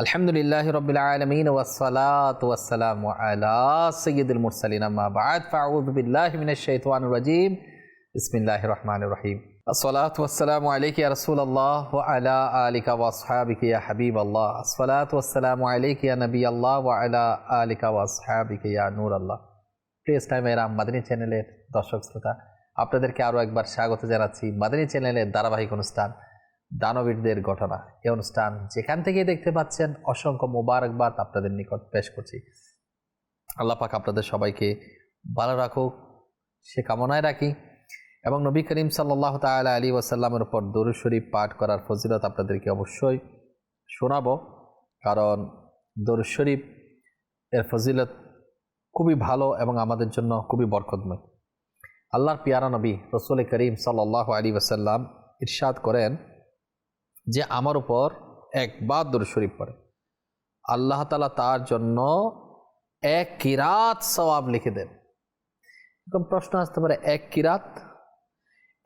আলহামদুলিল্লাহ রবিল আলমিন ওয়াসালাত ওয়াসালাম সৈয়দুল মুরসালিন, আম্মা বাদ। রহিম। আসসালাতু ওয়াসসালামু আলাইকা ইয়া রাসূলুল্লাহ ওয়া আলা আলিকা ইয়া নবিয়াল্লাহ ওয়া আলা আলিকা ওয়া আসহাবিকা ইয়া নূরাল্লাহ। প্রেস টাইমের মাদানী চ্যানেলের দর্শক শ্রোতা, আপনাদেরকে আরও একবার স্বাগত জানাচ্ছি মাদানী চ্যানেলের ধারাবাহিক অনুষ্ঠান। দানবীরদের ঘটনা। এই অনুষ্ঠান যেখান থেকে দেখতে পাচ্ছেন অসংখ্য মোবারকবাদ আপনাদের নিকট পেশ করছি। আল্লাহ পাক আপনাদের সবাইকে ভালো রাখুক, সে কামনায় রাখি। এবং নবী করিম সাল্লাহ তালা আলী ওয়াসাল্লামের উপর দরুদ শরীফ পাঠ করার ফজিলত আপনাদেরকে অবশ্যই শোনাব। কারণ দরুদ শরীফ এর ফজিলত খুবই ভালো এবং আমাদের জন্য খুবই বরকতময়। আল্লাহর পিয়ারা নবী রসুল করিম সাল্লাহ আলী ওয়াসাল্লাম ইরশাদ করেন যে আমার উপর একবার দরুদ শরীফ পড়ে। আল্লাহ তালা তার জন্য এক কিরাত সওয়াব লিখে দেন। এরকম প্রশ্ন আসতে পারে, এক কিরাত?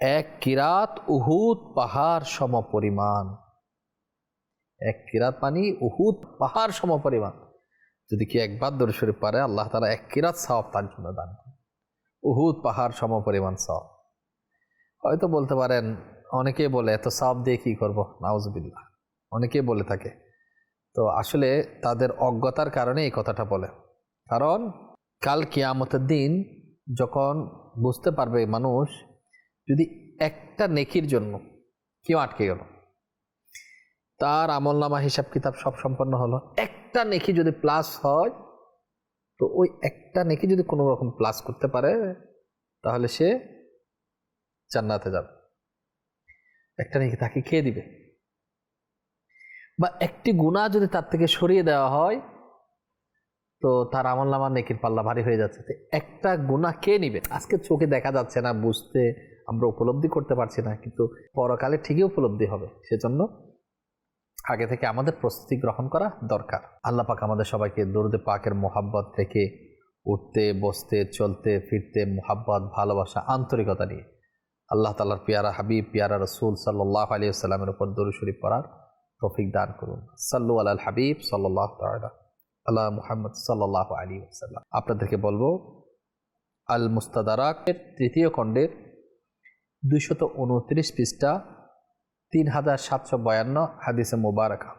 এক কিরাত উহুদ পাহাড় সম পরিমাণ এক কিরাত পানি উহুদ পাহাড় সম পরিমাণ যদি কি একবার দরুদ শরীফ পারে আল্লাহ তালা এক কিরাত সওয়াব তার জন্য দান করেন। উহুদ পাহাড় সম পরিমাণ সওয়াব। হয়তো বলতে পারেন অনেকেই বলে, এত সাপ দিয়ে কী করব? নাউজবিল্লা অনেকেই বলে থাকে। তো আসলে তাদের অজ্ঞতার কারণে এই কথাটা বলে। কারণ কাল কিয়ামতের দিন যখন বুঝতে পারবে মানুষ, যদি একটা নেকির জন্য কেউ আটকে গেল, তার আমলনামা হিসাব কিতাব সব সম্পন্ন হলো। একটা নেকি যদি প্লাস হয়, তো ওই একটা নেকি যদি কোনো রকম প্লাস করতে পারে, তাহলে সে জান্নাতে যাবে। একটা নাকি তাকে খেয়ে দিবে। বা একটি গুণা যদি তার থেকে সরিয়ে দেওয়া হয়, তো তার আমল নামার নেকির পাল্লা ভারী হয়ে যাচ্ছে। একটা গুণা কে নিবে? আজকে চোখে দেখা যাচ্ছে না, বুঝতে আমরা উপলব্ধি করতে পারছি না, কিন্তু পরকালে ঠিকই উপলব্ধি হবে। সেজন্য আগে থেকে আমাদের প্রস্তুতি গ্রহণ করা দরকার। আল্লাহ পাক আমাদের সবাইকে দরুদে পাকের মোহাব্বত থেকে উঠতে, বসতে, চলতে, ফিরতে, মোহাব্বত, ভালোবাসা, আন্তরিকতা নিয়ে আল্লাহ তালার পিয়ারা হাবিব, পিয়ারা রসুল সাল্লাহ আলী আসসালামের উপর শরীফ পড়ার তৌফিক দান করুন। সাল্লু আল হাবিব সাল্লাহ আল্লাহ মুহাম্মদ সাল্লাহ আলী আসাল্লাম আপনাদেরকে বলব আল মুস্তাদারাকের তৃতীয় খণ্ডের দুইশত উনত্রিশ পৃষ্ঠা, তিন হাজার সাতশো বয়ান্ন হাদিসে মুবারকা,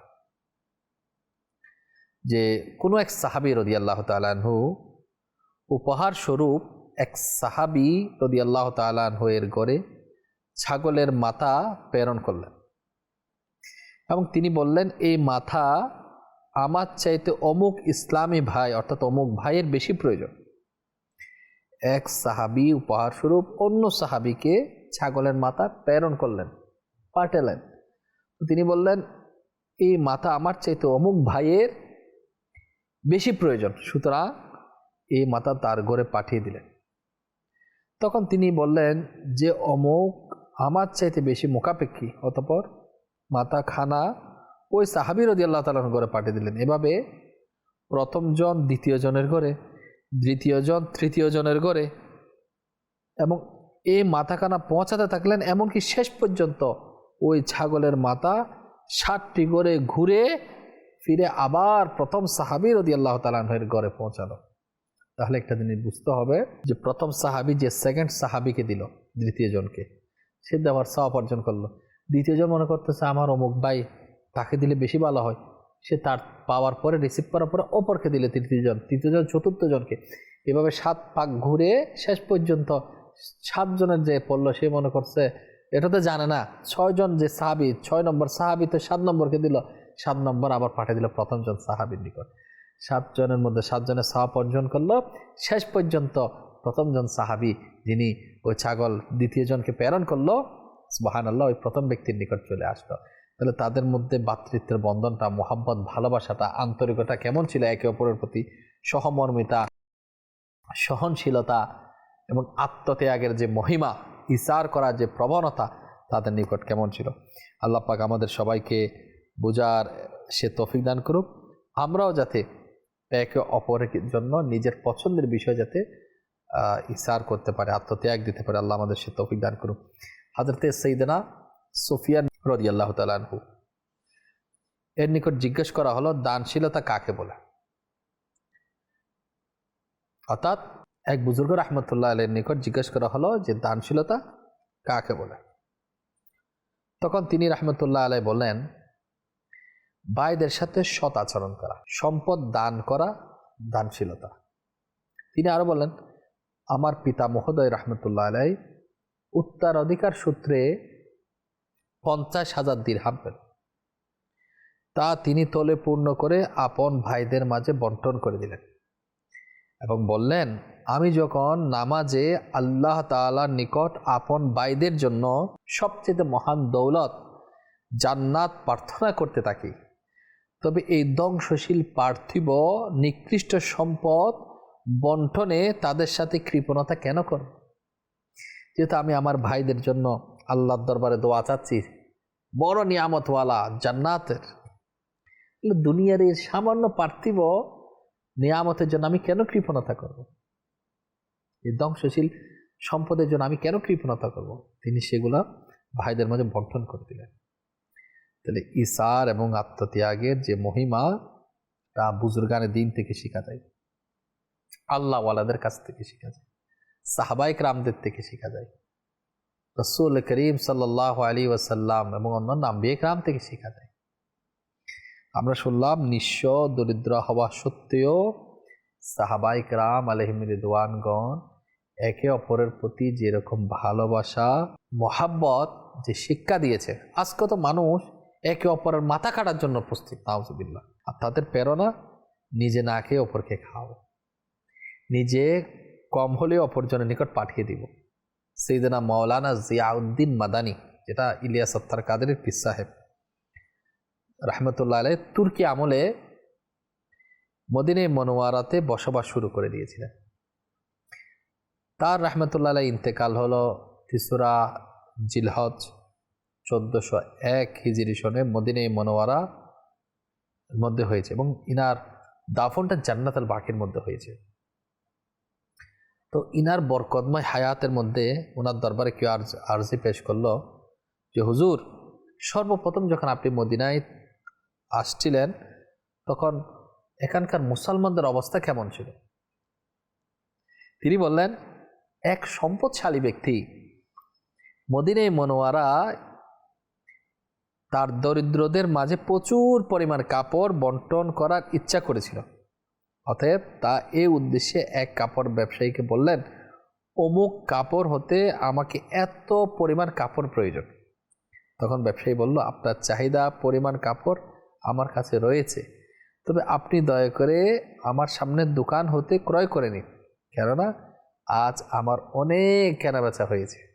যে কোনো এক সাহাবি রদি আল্লাহ উপহার স্বরূপ এক সাহাবি রদি আল্লাহ তালাহের গড়ে ছাগলের মাথা প্রেরণ করলেন এবং তিনি বললেন, এই মাথা আমার চাইতে অমুক ইসলামী ভাই, অর্থাৎ অমুক ভাইয়ের বেশি প্রয়োজন। এক সাহাবি উপহার স্বরূপ অন্য সাহাবিকে ছাগলের মাথা প্রেরণ করলেন, পাঠালেন। তিনি বললেন, এই মাথা আমার চাইতে অমুক ভাইয়ের বেশি প্রয়োজন। সুতরাং এই মাথা তার ঘরে পাঠিয়ে দিলেন। তখন তিনি বললেন যে, অমুক আমার চাইতে বেশি মোকাপেক্ষী অতপর মাতা খানা ওই সাহাবির রদি আল্লাহ তালার ঘরে পাঠিয়ে দিলেন। এভাবে প্রথম জন, দ্বিতীয় জনের ঘরে, দ্বিতীয় জন, তৃতীয় জনের ঘরে এবং এই মাথাখানা পৌঁছাতে থাকলেন। এমনকি শেষ পর্যন্ত ওই ছাগলের মাথা ষাটটি করে ঘুরে ফিরে আবার প্রথম সাহাবির রদি আল্লাহ তালাহের ঘরে পৌঁছালো। তাহলে একটা জিনিস বুঝতে হবে যে প্রথম সাহাবি যে সেকেন্ড সাহাবিকে দিল, দ্বিতীয় জনকে। সে দেওয়ার সব অর্জন করল। দ্বিতীয় জন মনে করতেছে, আমার অমুক ভাই তাকে দিলে বেশি ভালো হয়। সে তার পাওয়ার পরে রিসিভ করার পরে অপরকে দিলে তৃতীয় জন তৃতীয় জন চতুর্থ জনকে। এভাবে সাত পাক ঘুরে শেষ পর্যন্ত সাতজনের যে পড়ল, সে মনে করছে, এটা তো জানে না ছয়জন যে সাহাবি, ছয় নম্বর সাহাবি তো সাত নম্বরকে দিল। সাত নম্বর আবার পাঠিয়ে দিল প্রথম জন সাহাবির নিকট। সাতজনের মধ্যে সাতজনের সাহাব অর্জন করল। শেষ পর্যন্ত প্রথমজন সাহাবি যিনি ওই ছাগল দ্বিতীয় জনকে প্রেরণ করল বাহান আল্লাহ ওই প্রথম ব্যক্তির নিকট চলে আসলো। তাহলে তাদের মধ্যে ভাতৃত্বের বন্ধনটা, মোহাব্বত, ভালোবাসাটা, আন্তরিকতা কেমন ছিল একে অপরের প্রতি? সহমর্মিতা, সহনশীলতা এবং আত্মত্যাগের যে মহিমা, ইসার করার যে প্রবণতা তাদের নিকট কেমন ছিল? আল্লাহ পাক আমাদের সবাইকে বোঝার সে তফিক দান করুক। আমরাও যাতে একে অপরের জন্য নিজের পছন্দের বিষয় যাতে ইসার করতে পারে, আত্মত্যাগ দিতে পারে, আল্লাহ আমাদের সে তৌফিক দান করুন হাজরতে সঈদনা সুফিয়ান রদি আল্লাহ তালু এর নিকট জিজ্ঞেস করা হলো, দানশীলতা কাকে বলে? অর্থাৎ, এক বুজুর্গ রহমতুল্লাহ আলের নিকট জিজ্ঞেস করা হলো যে, দানশীলতা কাকে বলে? তখন তিনি রহমতুল্লাহ আলাই বললেন ভাইদের সাথে সৎ আচরণ করা, সম্পদ দান করা, দানশীলতা। তিনি আরও বলেন, আমার পিতা মহোদয় রহমতুল্লাহ আলাই উত্তরাধিকার সূত্রে পঞ্চাশ হাজার দিরহাম পেল। তা তিনি তলে পূর্ণ করে আপন ভাইদের মাঝে বন্টন করে দিলেন এবং বললেন, আমি যখন নামাজে আল্লাহ তাআলার নিকট আপন ভাইদের জন্য সবচেয়ে মহান দৌলত জান্নাত প্রার্থনা করতে থাকি তবে এই ধ্বংসশীল পার্থিব নিকৃষ্ট সম্পদ বন্টনে তাদের সাথে কৃপণতা কেন কর যেহেতু আমি আমার ভাইদের জন্য আল্লাহর দরবারে দোয়া চাচ্ছি, বড় নিয়ামতওয়ালা জান্নাতের। দুনিয়ার এই সামান্য পার্থিব নিয়ামতের জন্য আমি কেন কৃপণতা করব? এই ধ্বংসশীল সম্পদের জন্য আমি কেন কৃপণতা করব? তিনি সেগুলা ভাইদের মাঝে বন্টন করে দিলেন। তাহলে ইসার এবং আত্মত্যাগের যে মহিমা, তা বুজুর্গানের দিন থেকে শেখা যায়। আল্লাহওয়ালাদের কাছ থেকে শেখা যায়। সাহাবাইক রামদের থেকে শেখা যায়। রসুল করিম সাল্লাহ আলী ওয়াসাল্লাম এবং অন্যান্য আম্বিক রাম থেকে শেখা যায়। আমরা শুনলাম, নিঃস্ব দরিদ্র হওয়া সত্ত্বেও সাহাবাইক রাম আলহিমিদওয়ানগণ একে অপরের প্রতি যেরকম ভালোবাসা, মহাব্বত যে শিক্ষা দিয়েছে। আজকে তো মানুষ একে অপরের মাথা কাটার জন্য প্রস্তুত, নাউজুবিল্লাহ। আর তাদের প্রেরণা, নিজে না খেয়ে অপরকে খাও নিজে কম হলেও অপরজনের নিকট পাঠিয়ে দিব। সেইদিনা মৌলানা জিয়াউদ্দিন মাদানি, যেটা ইলিয়াস সত্তার কাদের পিস সাহেব, রহমতুল্লাহ আলাই তুর্কি আমলে মদিনে মনোয়ারাতে বসবাস শুরু করে দিয়েছিলেন। তার রহমতুল্লাহ আলাই ইন্তেকাল হলো তিসুরা জিলহজ। চোদ্দোশো এক হিজিরি সনে মদিনে মনোয়ারা মধ্যে হয়েছে এবং ইনার দাফনটা জান্নাতাল বাকির মধ্যে হয়েছে। তো ইনার বরকদময় হায়াতের মধ্যে ওনার দরবারে কেউ আর্জ, আর্জি পেশ করল যে, হুজুর, সর্বপ্রথম যখন আপনি মদিনায় আসছিলেন, তখন এখানকার মুসলমানদের অবস্থা কেমন ছিল? তিনি বললেন, এক সম্পদশালী ব্যক্তি মদিনে মনোয়ারা তার দরিদ্রদের মাঝে প্রচুর পরিমাণ কাপড় বন্টন করার ইচ্ছা করেছিল। অতএব তা এ উদ্দেশ্যে এক কাপড় ব্যবসায়ীকে বললেন, অমুক কাপড় হতে আমাকে এত পরিমাণ কাপড় প্রয়োজন। তখন ব্যবসায়ী বলল, আপনার চাহিদা পরিমাণ কাপড় আমার কাছে রয়েছে। তবে আপনি দয়া করে আমার সামনের দোকান হতে ক্রয় করে নিন। কেননা আজ আমার অনেক কেনাবেচা হয়েছে।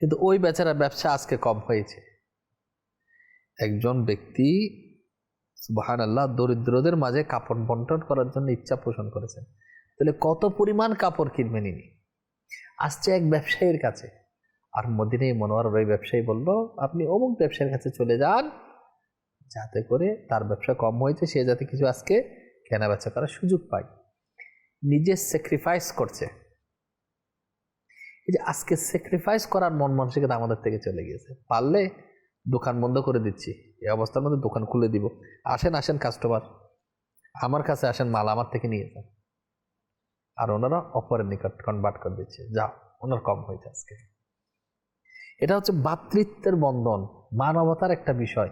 কিন্তু ওই বেচারা ব্যবসা আজকে কম হয়েছে। একজন ব্যক্তি সুবাহান আল্লাহ দরিদ্রদের মাঝে কাপড় বন্টন করার জন্য ইচ্ছা পোষণ করেছেন। তাহলে কত পরিমাণ কাপড় কিনবে নিনি আসছে এক ব্যবসায়ীর কাছে। আর মদিনে মনোয়ার ওই ব্যবসায়ী বলল, আপনি অমুক ব্যবসায়ীর কাছে চলে যান। যাতে করে তার ব্যবসা কম হয়েছে, সে যাতে কিছু আজকে কেনা বেচা করার সুযোগ পায়। নিজে স্যাক্রিফাইস করছে। এই যে আজকে স্যাক্রিফাইস করার মন মানসিকতা আমাদের থেকে চলে গিয়েছে। পারলে দোকান বন্ধ করে দিচ্ছি। এই অবস্থার মধ্যে দোকান খুলে দিব। আসেন আসেন কাস্টমার আমার কাছে আসেন মাল, আমার থেকে নিয়ে যান। আর ওনারা অপরের নিকট কনভার্ট করে দিচ্ছে। যা, ওনার কম হয়েছে আজকে। এটা হচ্ছে ভাতৃত্বের বন্ধন, মানবতার একটা বিষয়,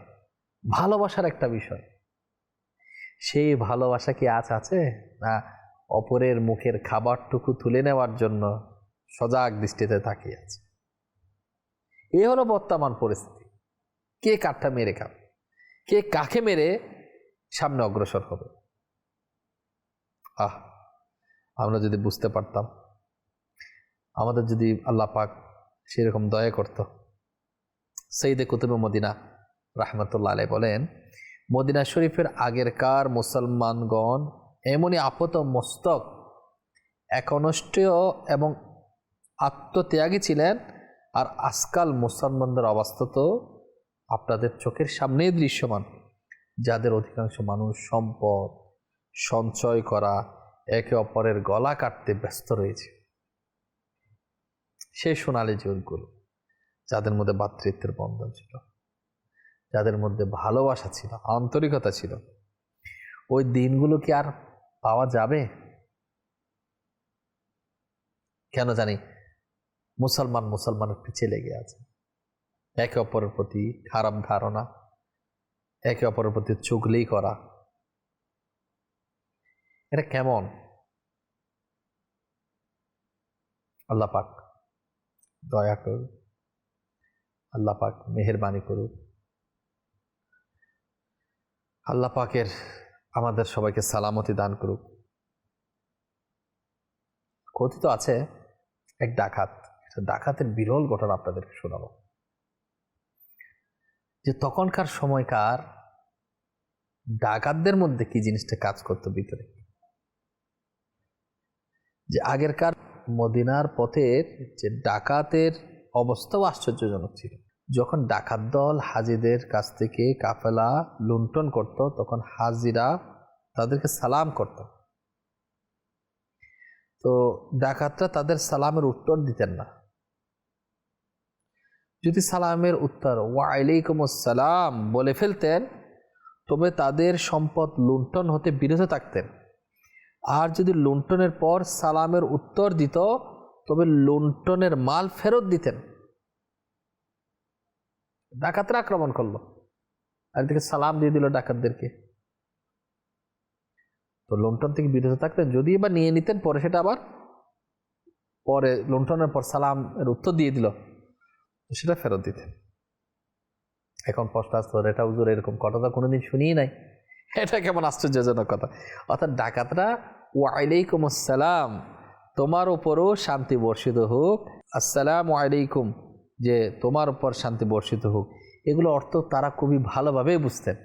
ভালোবাসার একটা বিষয়। সেই ভালোবাসা কি আজ আছে? না, অপরের মুখের খাবারটুকু তুলে নেওয়ার জন্য সজাগ দৃষ্টিতে তাকিয়ে আছে। এ হলো বর্তমান পরিস্থিতি। কে কাঠটা মেরে খাবে? কে কাকে মেরে সামনে অগ্রসর হবে? আহ, আমরা যদি বুঝতে পারতাম, আমাদের যদি আল্লাহ পাক সেরকম দয়া করত। সেইদে কুতুবে মদিনা রাহমাতুল্লাহ আলাই বলেন, মদিনা শরীফের আগেরকার মুসলমানগণ এমনই আপত মস্তক একনষ্টীয় এবং আত্মত্যাগী ছিলেন আর আজকাল মুসলমানদের অবস্থা তো আপনাদের চোখের সামনেই দৃশ্যমান। যাদের অধিকাংশ মানুষ সম্পদ, সঞ্চয় করা, একে অপরের গলা কাটতে ব্যস্ত রয়েছে। সেই সোনালি যুগগুলো যাদের মধ্যে ভাতৃত্বের বন্ধন ছিল, যাদের মধ্যে ভালোবাসা ছিল, আন্তরিকতা ছিল, ওই দিনগুলো কি আর পাওয়া যাবে? কেন জানি মুসলমান মুসলমানের পিছিয়ে লেগে আছে। একে অপরের প্রতি খারাপ ধারণা, একে অপরের প্রতি চুগলি করা। এটা কেমন? আল্লাহ পাক দয়া করুন। আল্লাহ পাক মেহরবানি করুন। আল্লাহ পাকের আমাদের সবাইকে সালামতি দান করুক। কথিত আছে, এক ডাকাত একটা ডাকাতের বিরল ঘটনা আপনাদেরকে শোনাবো। যে তখনকার সময়কার ডাকাতদের মধ্যে কি জিনিসটা কাজ করতো ভিতরে? যে আগেরকার মদিনার পথের যে ডাকাতের অবস্থাও আশ্চর্যজনক ছিল। যখন ডাকাত দল হাজিদের কাছ থেকে কাফেলা লুণ্ঠন করত, তখন হাজিরা তাদেরকে সালাম করত। তো ডাকাতরা তাদের সালামের উত্তর দিতেন না। যদি সালামের উত্তর ওয়াইলাইকুম সালাম বলে ফেলতেন, তবে তাদের সম্পদ লুণ্ঠন হতে বিরত থাকতেন। আর যদি লুণ্ঠনের পর সালামের উত্তর দিত, তবে লুণ্ঠনের মাল ফেরত দিতেন। ডাকাতরা আক্রমণ করল। আর এদিকে সালাম দিয়ে দিল ডাকাতদেরকে। তো লুণ্ঠন থেকে বিরত থাকতেন, যদি বা নিয়ে নিতেন, পরে সেটা আবার, পরে লুণ্ঠনের পর সালামের উত্তর দিয়ে দিল। সেটা ফেরত দিতেন এখন প্রশ্ন আসতো এটা হুজুর এরকম কথা কোনোদিন শুনিই নাই। এটা কেমন আশ্চর্যজনক কথা। অর্থাৎ ডাকাতরা ওয়াইলাইকুম আসসালাম, তোমার উপরও শান্তি বর্ষিত হোক। আসসালাম আলাইকুম, যে তোমার উপর শান্তি বর্ষিত হোক। এগুলো অর্থ তারা খুবই ভালোভাবে বুঝতেন।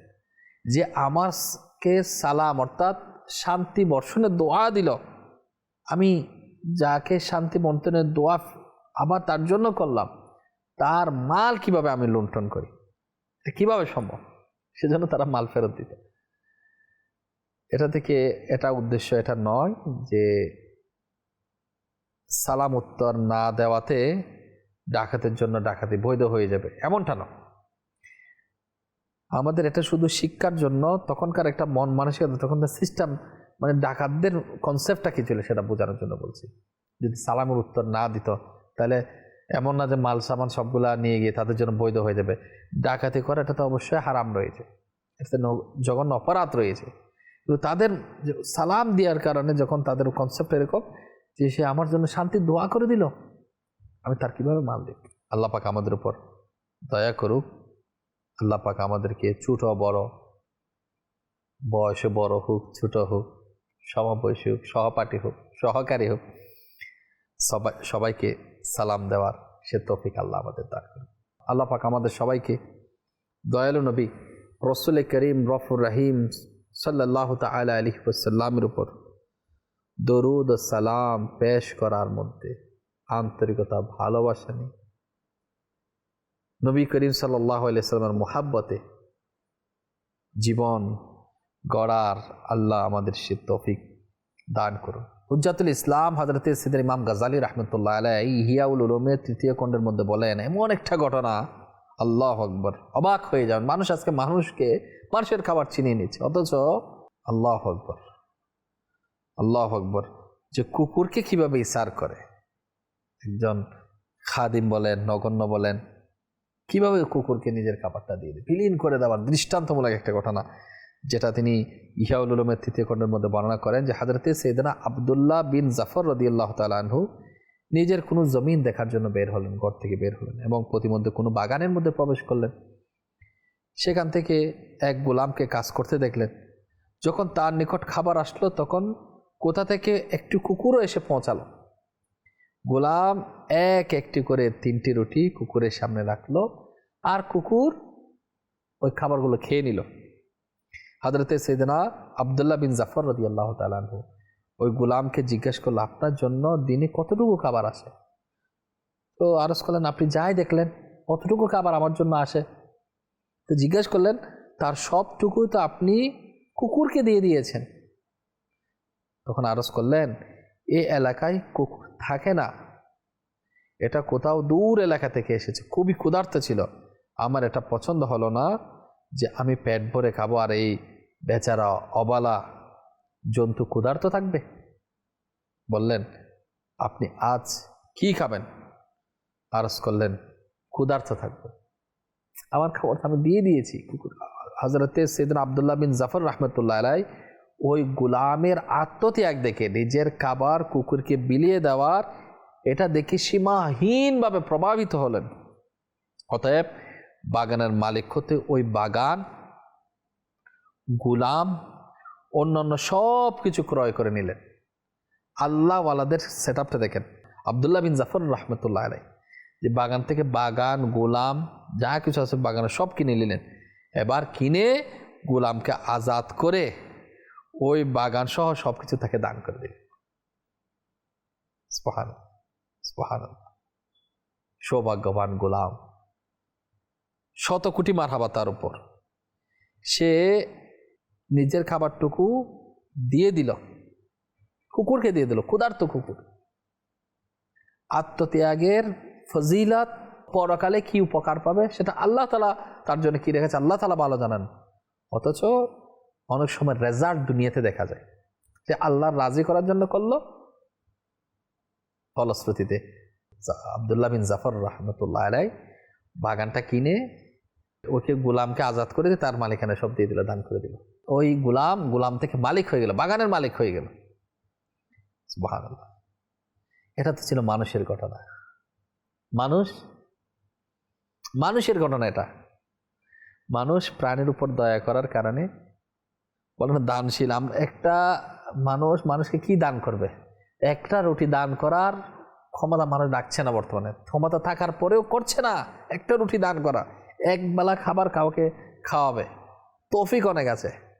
যে আমারকে সালাম, অর্থাৎ শান্তি বর্ষণের দোয়া দিল। আমি যাকে শান্তি বন্টনের দোয়া আবার তার জন্য করলাম। তার মাল কীভাবে আমি লুণ্ঠন করি? কীভাবে সম্ভব? সেজন্য তারা মাল ফেরত দিত। এটা থেকে এটা উদ্দেশ্য এটা নয় যে সালাম উত্তর না দেওয়াতে ডাকাতের জন্য ডাকাতি বৈধ হয়ে যাবে। এমনটা নয়। আমাদের এটা শুধু শিক্ষার জন্য, তখনকার একটা মন মানসিকতা তখনকার সিস্টেম মানে ডাকাতদের কনসেপ্টটা কি ছিল সেটা বোঝানোর জন্য বলছি। যদি সালামের উত্তর না দিত, তাহলে এমন না যে মাল, সামান সবগুলা নিয়ে গিয়ে তাদের জন্য বৈধ হয়ে যাবে। ডাকাতি করা, এটা তো অবশ্যই হারাম রয়েছে। এটা জঘন্য অপরাধ রয়েছে। কিন্তু তাদের সালাম দেওয়ার কারণে যখন তাদের কনসেপ্ট এরকম যে সে আমার জন্য শান্তি দোয়া করে দিল, আমি তার কীভাবে মাল দিই আল্লাহ পাক আমাদের উপর দয়া করুক। আল্লাহ পাক আমাদেরকে ছোট, বড়, বয়সে বড় হোক, ছোট হোক, সমবয়সী হোক, সহপাঠী হোক, সহকারী হোক, সবাই সবাইকে সালাম দেওয়ার সে তফিক আল্লাহ আমাদের দান করুন। আল্লাহ পাক আমাদের সবাইকে দয়ালু নবী, রসুল করিম, রফুর রাহিম সাল্লাহ তালা আলী সাল্লামের উপর দরুদ সালাম পেশ করার মধ্যে আন্তরিকতা, ভালোবাসা নেই নবী করিম সাল্লাহ সাল্লামের মোহাব্বতে জীবন গড়ার আল্লাহ আমাদের সে তফিক দান করুন। হুজাতুল ইসলাম হজরত সিদ্দিন ইমাম গাজালি রহমতুল্লাহ আলাই হিয়াউল উলুমের তৃতীয় খণ্ডের মধ্যে বলেন, এমন একটা ঘটনা, আল্লাহ আকবর, অবাক হয়ে যান। মানুষ আজকে মানুষকে মানুষের খাবার চিনিয়ে নিচ্ছে, অথচ আল্লাহ আকবর আল্লাহ আকবর। যে কুকুরকে কীভাবে ইসার করে? একজন খাদিম বলেন, নগণ্য বলেন, কীভাবে কুকুরকে নিজের খাবারটা দিয়ে দেয়? বিলীন করে দেওয়ার দৃষ্টান্তমূলক একটা ঘটনা। যেটা তিনি ইহাউল উলুমের তৃতীয় খণ্ডের মধ্যে বর্ণনা করেন যে হাজরতে সৈদানা আবদুল্লাহ বিন জাফর রদি আল্লাহ তালাহু নিজের কোনো জমিন দেখার জন্য বের হলেন, ঘর থেকে বের হলেন এবং প্রতিমধ্যে কোনো বাগানের মধ্যে প্রবেশ করলেন। সেখান থেকে এক গোলামকে কাজ করতে দেখলেন। যখন তার নিকট খাবার আসলো, তখন কোথা থেকে একটি কুকুরও এসে পৌঁছালো। গোলাম এক একটি করে তিনটি রুটি কুকুরের সামনে রাখল আর কুকুর ওই খাবারগুলো খেয়ে নিল। হাজরতে সৈদনা আবদুল্লাহ বিন জাফর রদি আল্লাহ তালু ওই গোলামকে জিজ্ঞেস করল, আপনার জন্য দিনে কতটুকু খাবার আসে? তো আরস করলেন, আপনি যাই দেখলেন, কতটুকু খাবার আমার জন্য আসে? তো জিজ্ঞেস করলেন, তার সবটুকু তো আপনি কুকুরকে দিয়ে দিয়েছেন। তখন আরস করলেন, এ এলাকায় কুকুর থাকে না। এটা কোথাও দূর এলাকা থেকে এসেছে। খুবই ক্ষুধার্ত ছিল। আমার এটা পছন্দ হলো না যে আমি পেট ভরে খাব আর এই বেচারা অবালা জন্তু ক্ষুধার্ত থাকবে? বললেন, আপনি আজ কি খাবেন? আরস করলেন, ক্ষুধার্ত থাকবে। আমার খাবার আমি দিয়ে দিয়েছি, কুকুর। হজরতে সেদিন আবদুল্লাহ বিন জাফর রহমতুল্লাহ আলাই ওই গুলামের আত্মত্যাগ দেখে, নিজের খাবার কুকুরকে বিলিয়ে দেওয়ার, এটা দেখে সীমাহীনভাবে প্রভাবিত হলেন। অতএব বাগানের মালিক হতে ওই বাগান গুলাম, অন্যান্য সব কিছু ক্রয় করে নিলেন। আল্লাহওয়ালাদের সেট আপটা দেখেন। আবদুল্লাহ বিন জাফর রহমতুল্লাহ আলাই যে বাগান থেকে বাগান, গোলাম, যা কিছু আছে বাগানে সব কিনে নিলেন। এবার কিনে গোলামকে আজাদ করে ওই বাগান সহ সব কিছু তাকে দান করে দিলেন। সৌভাগ্যবান গোলাম। শত কোটি মার হাবা তার উপর। সে নিজের খাবারটুকু দিয়ে দিল। কুকুরকে দিয়ে দিল, ক্ষুধার্ত কুকুর। আত্মত্যাগের ফজিলত পরকালে কি উপকার পাবে সেটা আল্লাহ তালা তার জন্য কি রেখেছে, আল্লাহ তালা ভালো জানান। অথচ অনেক সময় রেজাল্ট দুনিয়াতে দেখা যায়। যে আল্লাহ রাজি করার জন্য করল, ফলশ্রুতিতে আবদুল্লাহ বিন জাফর রহমতুল্লাহ আলাই বাগানটা কিনে ওকে গোলামকে আজাদ করে দিয়ে তার মালিকানা সব দিয়ে দিল, দান করে দিল। ওই গোলাম গোলাম থেকে মালিক হয়ে গেল, বাগানের মালিক হয়ে গেল। এটা তো ছিল মানুষের ঘটনা। মানুষ, মানুষের ঘটনা এটা। মানুষ প্রাণীর উপর দয়া করার কারণে বলেন দানশীল। আমরা একটা মানুষ মানুষকে কি দান করবে? একটা রুটি দান করার ক্ষমতা মানুষ রাখছে না বর্তমানে। ক্ষমতা থাকার পরেও করছে না একটা রুটি দান করা। একবেলা খাবার কাউকে খাওয়াবে। তৌফিক অনেক আছে।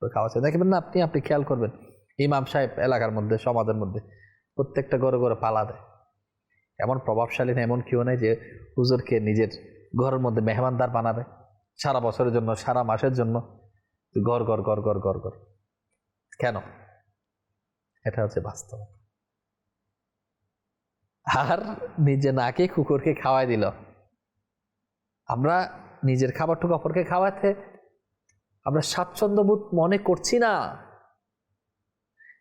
তো খাওয়াচ্ছে দেখবেন না, আপনি আপনি খেয়াল করবেন, ইমাম সাহেব এলাকার মধ্যে, সমাজের মধ্যে প্রত্যেকটা ঘরে ঘরে পালা দেয়। এমন প্রভাবশালী না, এমন কেউ নেই যে হুজুরকে নিজের ঘরের মধ্যে মেহমানদার বানাবে, সারা বছরের জন্য, সারা মাসের জন্য। গড় গড় গড় গড় গড় গড়। কেন? এটা হচ্ছে বাস্তব। আর নিজে নাকে কুকুরকে খাওয়াই দিল। আমরা নিজের খাবারটুকু অপরকে খাওয়াতে আমরা স্বাচ্ছন্দ্যবোধ মনে করছি না।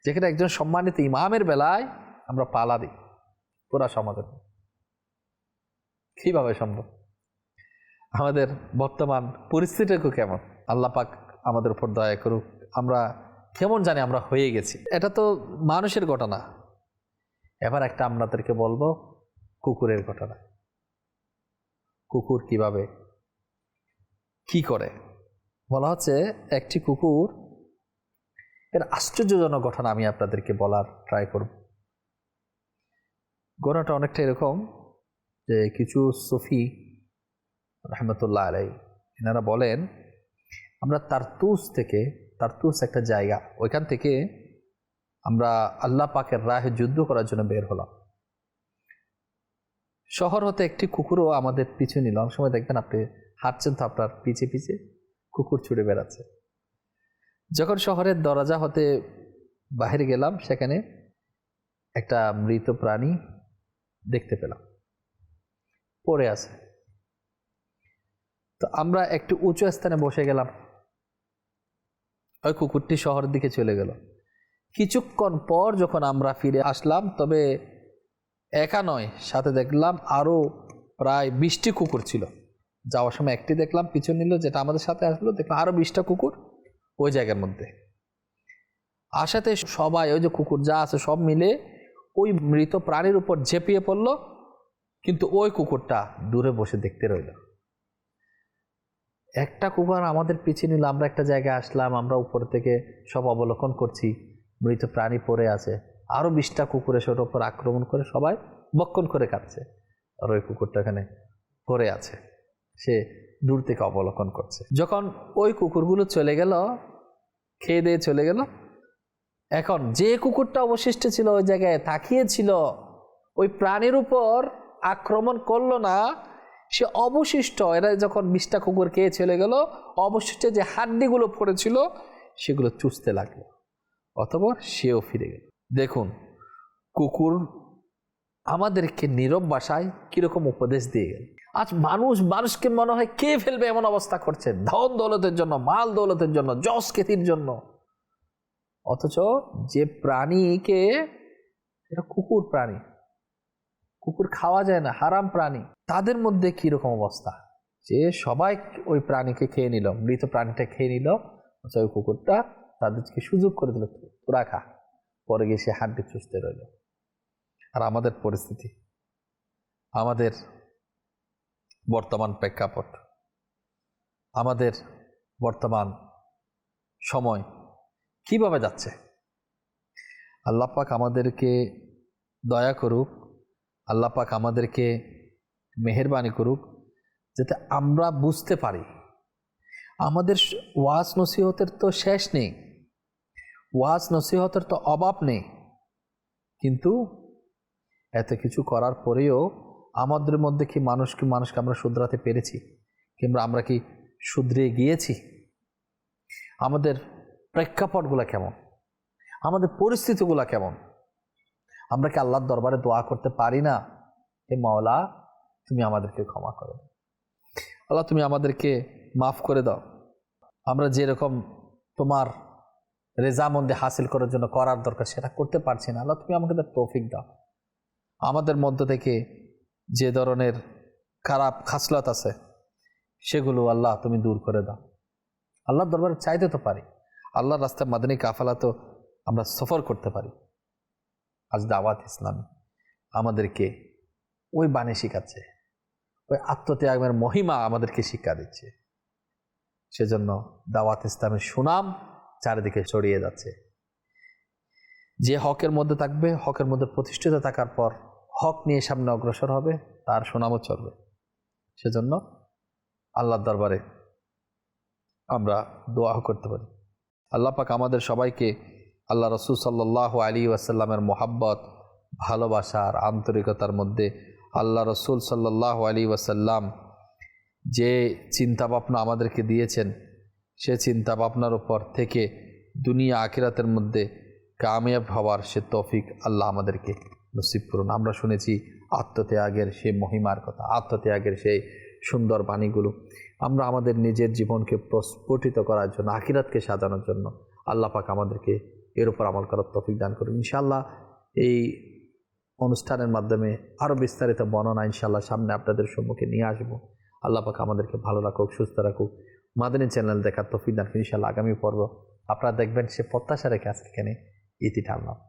যেখানে একজন সম্মানিত ইমামের বেলায় আমরা পালা দিই পুরা সমাজের। কীভাবে সম্ভব? আমাদের বর্তমান পরিস্থিতিটুকু কেমন? আল্লাহ পাক আমাদের উপর দয়া করুক, আমরা কেমন জানি আমরা হয়ে গেছি। এটা তো মানুষের ঘটনা। এবার একটা আপনাদেরকে বলব, কুকুরের ঘটনা। কুকুর কীভাবে, কি করে? বলা হচ্ছে একটি কুকুর এর আশ্চর্যজনক ঘটনা আমি আপনাদেরকে বলার ট্রাই করব। ঘটনাটা অনেকটা এরকম যে কিছু সফি রহমতুল্লাহ আলাই এনারা বলেন, আমরা তারতুস থেকে, তারতুস একটা জায়গা, ওইখান থেকে আমরা আল্লাহ পাকের রাহে যুদ্ধ করার জন্য বের হলাম। শহর হতে একটি কুকুরও আমাদের পিছু নিল। অনেক সময় দেখবেন আপনি হাঁটছেন তো আপনার পিছে পিছে। কুকুর ছুটে বেড়াচ্ছে। যখন শহরের দরজা হতে বাহিরে গেলাম, সেখানে একটা মৃত প্রাণী দেখতে পেলাম। পড়ে আছে। তো আমরা একটু উঁচু স্থানে বসে গেলাম। ওই কুকুরটি শহরের দিকে চলে গেল। কিছুক্ষণ পর যখন আমরা ফিরে আসলাম, তবে একা নয়, সাথে দেখলাম আরও প্রায় বিশটি কুকুর ছিল। যাওয়ার সময় একটি দেখলাম, পিছন নিল, যেটা আমাদের সাথে আসলো, দেখলাম আরও বিশটা কুকুর ওই জায়গার মধ্যে। আসাতে সবাই, ওই যে কুকুর যা আছে সব মিলে ওই মৃত প্রাণীর উপর ঝেপিয়ে পড়ল, কিন্তু ওই কুকুরটা দূরে বসে দেখতে রইল। একটা কুকুর আমাদের পিছিয়ে নিল, আমরা একটা জায়গায় আসলাম, আমরা উপর থেকে সব অবলোকন করছি, মৃত প্রাণী পড়ে আছে। আরও বিশটা কুকুর এসে ওর ওপর আক্রমণ করে সবাই বক্ষণ করে কাটছে আর ওই কুকুরটা এখানে পড়ে আছে। সে দূর থেকে অবলোকন করছে। যখন ওই কুকুরগুলো চলে গেল, খেয়ে দিয়ে চলে গেল, এখন যে কুকুরটা অবশিষ্ট ছিল ওই জায়গায় তাকিয়েছিল, ওই প্রাণীর উপর আক্রমণ করল না, সে অবশিষ্ট, এরা যখন বিশটা কুকুর খেয়ে চলে গেল, অবশিষ্ট যে হাড্ডিগুলো পড়েছিল, সেগুলো চুষতে লাগল অথবা সেও ফিরে গেল। দেখুন, কুকুর আমাদেরকে নীরব বাসায় কীরকম উপদেশ দিয়ে গেল। আজ মানুষ, মানুষকে মনে হয় কে ফেলবে এমন অবস্থা করছে? ধন দৌলতের জন্য, মাল দৌলতের জন্য, যশ খ্যাতির জন্য। অথচ যে প্রাণীকে, এটা কুকুর প্রাণী। কুকুর খাওয়া যায় না, হারাম প্রাণী। তাদের মধ্যে কীরকম অবস্থা? যে সবাই ওই প্রাণীকে খেয়ে নিল, মৃত প্রাণীটা খেয়ে নিল, অথচ ওই কুকুরটা তাদেরকে সুযোগ করে দিল, তোরা খা। পরে গিয়ে সে হাড্ডি চুষতে রইল। আর আমাদের পরিস্থিতি? আমাদের বর্তমান প্রেক্ষাপট। আমাদের বর্তমান সময় কীভাবে যাচ্ছে? আল্লাহ পাক আমাদেরকে দয়া করুক, আল্লাহ পাক আমাদেরকে মেহরবানি করুক, যাতে আমরা বুঝতে পারি। আমাদের ওয়াজ নসিহতের তো শেষ নেই, ওয়াজ নসিহতের তো অভাব নেই। কিন্তু এত কিছু করার পরেও আমাদের মধ্যে কি মানুষ কি মানুষকে আমরা শুধরাতে পেরেছি? কিংবা আমরা কি শুধরে গিয়েছি? আমাদের প্রেক্ষাপটগুলো কেমন? আমাদের পরিস্থিতিগুলো কেমন? আমরা কি আল্লাহর দরবারে দোয়া করতে পারি না? হে মাওলা, তুমি আমাদেরকে ক্ষমা করো। আল্লাহ, তুমি আমাদেরকে মাফ করে দাও। আমরা যেরকম তোমার রেজামন্দি হাসিল করার জন্য করার দরকার, সেটা করতে পারছি না। আল্লাহ, তুমি আমাকে তৌফিক দাও। আমাদের মধ্য থেকে যে ধরনের খারাপ খাসলত আছে, সেগুলো আল্লাহ তুমি দূর করে দাও। আল্লাহর দরবারে চাইতে তো পারি। আল্লাহর রাস্তায় মাদানী কাফালা তো আমরা সফর করতে পারি। আজ দাওয়াত ইসলামী। আমাদেরকে ওই বাণী শিখাচ্ছে। ওই আত্মত্যাগের মহিমা আমাদেরকে শিক্ষা দিচ্ছে। সেজন্য দাওয়াত ইসলামের সুনাম চারিদিকে ছড়িয়ে যাচ্ছে। যে হকের মধ্যে থাকবে, হকের মধ্যে প্রতিষ্ঠিত থাকার পর হক নিয়ে সামনে অগ্রসর হবে, তার সুনামও চলবে সেজন্য আল্লাহর দরবারে আমরা দোয়া করতে পারি। আল্লাহ পাক আমাদের সবাইকে আল্লাহ রসুল সাল্লাহ আলী ওয়াসাল্লামের মোহাব্বত, ভালোবাসার আন্তরিকতার মধ্যে আল্লাহ রসুল সাল্লাহ আলী ওয়াসাল্লাম যে চিন্তা ভাবনা আমাদেরকে দিয়েছেন, সে চিন্তা ভাবনার উপর থেকে দুনিয়া আখিরাতের মধ্যে কামিয়াব হওয়ার সে তৌফিক আল্লাহ আমাদেরকে নসিব করুন। আমরা শুনেছি আত্মত্যাগের সেই মহিমার কথা, আত্মত্যাগের সেই সুন্দর বাণীগুলো। আমরা আমাদের নিজের জীবনকে প্রস্ফুটিত করার জন্য, আখিরাতকে সাজানোর জন্য আল্লাহ পাক আমাদেরকে এর উপর আমল করার তৌফিক দান করুন। ইনশাল্লাহ এই অনুষ্ঠানের মাধ্যমে আরও বিস্তারিত বর্ণনা ইনশাল্লাহ সামনে আপনাদের সম্মুখে নিয়ে আসব। আল্লাহ পাক আমাদেরকে ভালো রাখুক, সুস্থ রাখুক। মাদানী চ্যানেল দেখার তৌফিক দান করুন। ইনশাআল্লাহ আগামী পর্ব আপনারা দেখবেন সে প্রত্যাশা রেখে আজকে এখানে ইতি টানলাম।